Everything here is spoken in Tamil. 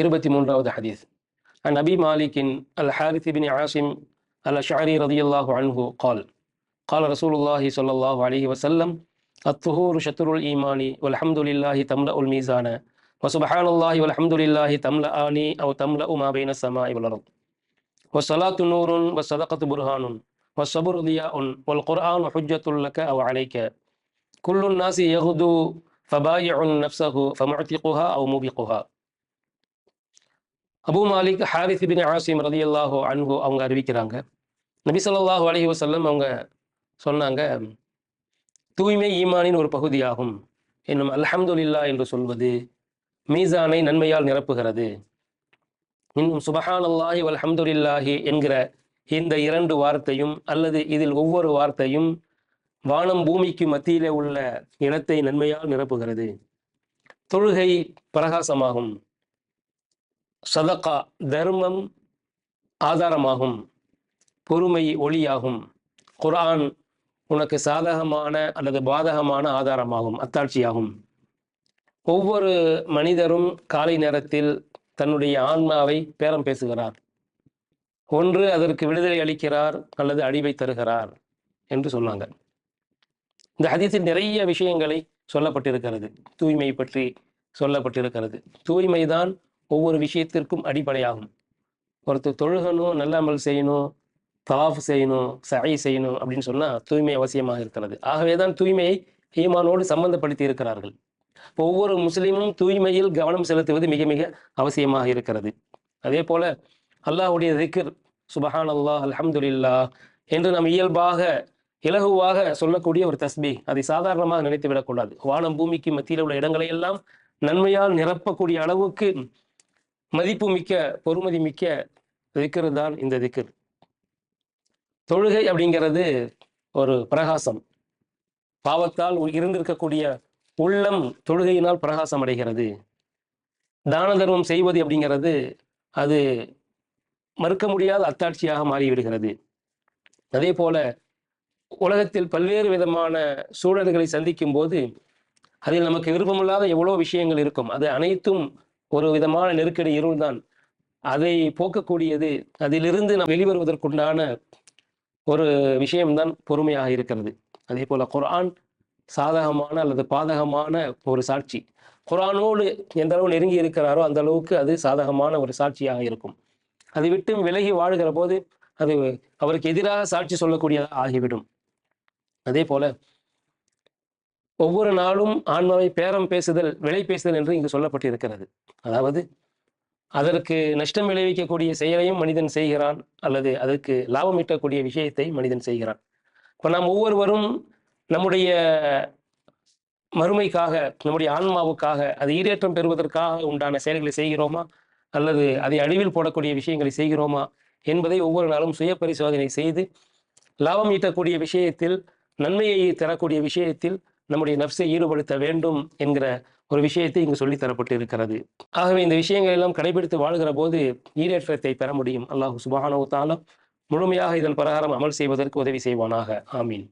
இருபத்தி மூன்றாவது ஹதீஸ் عن أبي مالك الحارث بن عاصم الأشعري رضي الله عنه قال قال رسول الله صلى الله عليه وسلم الطهور شطر الإيمان والحمد لله تملأ الميزان وسبحان الله والحمد لله تملأان أو تملأ ما بين السماء والأرض والصلاة نور والصدقة برهان والصبر ضياء والقرآن حجة لك أو عليك كل الناس يغدو فبايع نفسه فمعتقها أو موبقها Abu Malik Haris bin Asim ரதியல்லாஹு அன்பு அவங்க அறிவிக்கிறாங்க. நபி சொல்லாஹு அலஹி வசல்லம் அவங்க சொன்னாங்க தூய்மை ஈமானின் ஒரு பகுதியாகும். என்னும் அல்ஹம்துல்லா என்று சொல்வது மீசானை நன்மையால் நிரப்புகிறது. இன்னும் சுபஹான் அல்லாஹி அல்ஹம்துல்லாஹி என்கிற இந்த இரண்டு வார்த்தையும் அல்லது இதில் ஒவ்வொரு வார்த்தையும் வானம் பூமிக்கு மத்தியிலே உள்ள இடத்தை நன்மையால் நிரப்புகிறது. தொழுகை பிரகாசமாகும். சதகா தர்மம் ஆதாரமாகும் பொறுமை ஒளியாகும். குரான் உனக்கு சாதகமான அல்லது பாதகமான ஆதாரமாகும் அத்தாட்சியாகும். ஒவ்வொரு மனிதரும் காலை நேரத்தில் தன்னுடைய ஆன்மாவை பேரம் பேசுகிறார். ஒன்று அதற்கு விடுதலை அளிக்கிறார் அல்லது அழிவை தருகிறார் என்று சொன்னாங்க. இந்த ஹதீஸில் நிறைய விஷயங்களை சொல்லப்பட்டிருக்கிறது. தூய்மை பற்றி சொல்லப்பட்டிருக்கிறது. தூய்மைதான் ஒவ்வொரு விஷயத்திற்கும் அடிப்படையாகும். ஒருத்தர் தொழுகணும் நல்ல அமல் செய்யணும் தவாஃப் செய்யணும் சகை செய்யணும் அப்படின்னு சொன்னால் தூய்மை அவசியமாக இருக்கிறது. ஆகவே தான் தூய்மையை ஈமானோடு சம்பந்தப்படுத்தி இருக்கிறார்கள். ஒவ்வொரு முஸ்லீமும் தூய்மையில் கவனம் செலுத்துவது மிக மிக அவசியமாக இருக்கிறது. அதே போல அல்லாஹ்வுடைய திக்ர் சுபஹான் அல்லாஹ் அலமதுல்லா என்று நாம் இயல்பாக இலகுவாக சொல்லக்கூடிய ஒரு தஸ்பி அதை சாதாரணமாக நினைத்து விடக்கூடாது வானம் பூமிக்கு மத்தியில் உள்ள இடங்களை எல்லாம் நன்மையால் நிரப்பக்கூடிய அளவுக்கு மதிப்பு மிக்க பொறுமதி மிக்க திக்ரு தான் இந்த திக்கர் தொழுகை அப்படிங்கிறது ஒரு பிரகாசம். பாவத்தால் இருந்திருக்கக்கூடிய உள்ளம் தொழுகையினால் பிரகாசம் அடைகிறது. தான தர்மம் செய்வது அப்படிங்கிறது அது மறுக்க முடியாத அத்தாட்சியாக மாறிவிடுகிறது. அதே போல உலகத்தில் பல்வேறு விதமான சூழல்களை சந்திக்கும் போது அதில் நமக்கு விருப்பமில்லாத எவ்வளோ விஷயங்கள் இருக்கும். அது அனைத்தும் ஒரு விதமான நெருக்கடி இருள்தான். அதை போக்கக்கூடியது அதிலிருந்து நாம் வெளிவருவதற்குண்டான ஒரு விஷயம்தான் பொறுமையாக இருக்கிறது. அதே போல குரான் சாதகமான அல்லது பாதகமான ஒரு சாட்சி. குரானோடு எந்த அளவு நெருங்கி இருக்கிறாரோ அந்த அளவுக்கு அது சாதகமான ஒரு சாட்சியாக இருக்கும். அதை விட்டு விலகி வாழ்கிற போது அது அவருக்கு எதிராக சாட்சி சொல்லக்கூடியதாக ஆகிவிடும். அதே போல ஒவ்வொரு நாளும் ஆன்மாவை பேரம் பேசுதல் விலை பேசுதல் என்று இங்கு சொல்லப்பட்டிருக்கிறது. அதாவது அதற்கு நஷ்டம் விளைவிக்கக்கூடிய செயலையும் மனிதன் செய்கிறான் அல்லது அதற்கு லாபம் ஈட்டக்கூடிய விஷயத்தை மனிதன் செய்கிறான். இப்போ நாம் ஒவ்வொருவரும் நம்முடைய மறுமைக்காக நம்முடைய ஆன்மாவுக்காக அது ஈரேற்றம் பெறுவதற்காக உண்டான செயல்களை செய்கிறோமா? அல்லது அதை அழிவில் போடக்கூடிய விஷயங்களை செய்கிறோமா? என்பதை ஒவ்வொரு நாளும் சுய பரிசோதனை செய்து லாபம் ஈட்டக்கூடிய விஷயத்தில் நன்மையை தரக்கூடிய விஷயத்தில் நம்முடைய நப்சை ஈடுபடுத்த வேண்டும் என்கிற ஒரு விஷயத்தை இங்கு சொல்லித்தரப்பட்டு இருக்கிறது ஆகவே இந்த விஷயங்கள் எல்லாம் கடைபிடித்து வாழ்கிற போது ஈரேற்றத்தை பெற முடியும். அல்லாஹ் சுபஹானோ தாலம் முழுமையாக இதன் பிரகாரம் அமல் செய்வதற்கு உதவி செய்வானாக. ஆமீன்.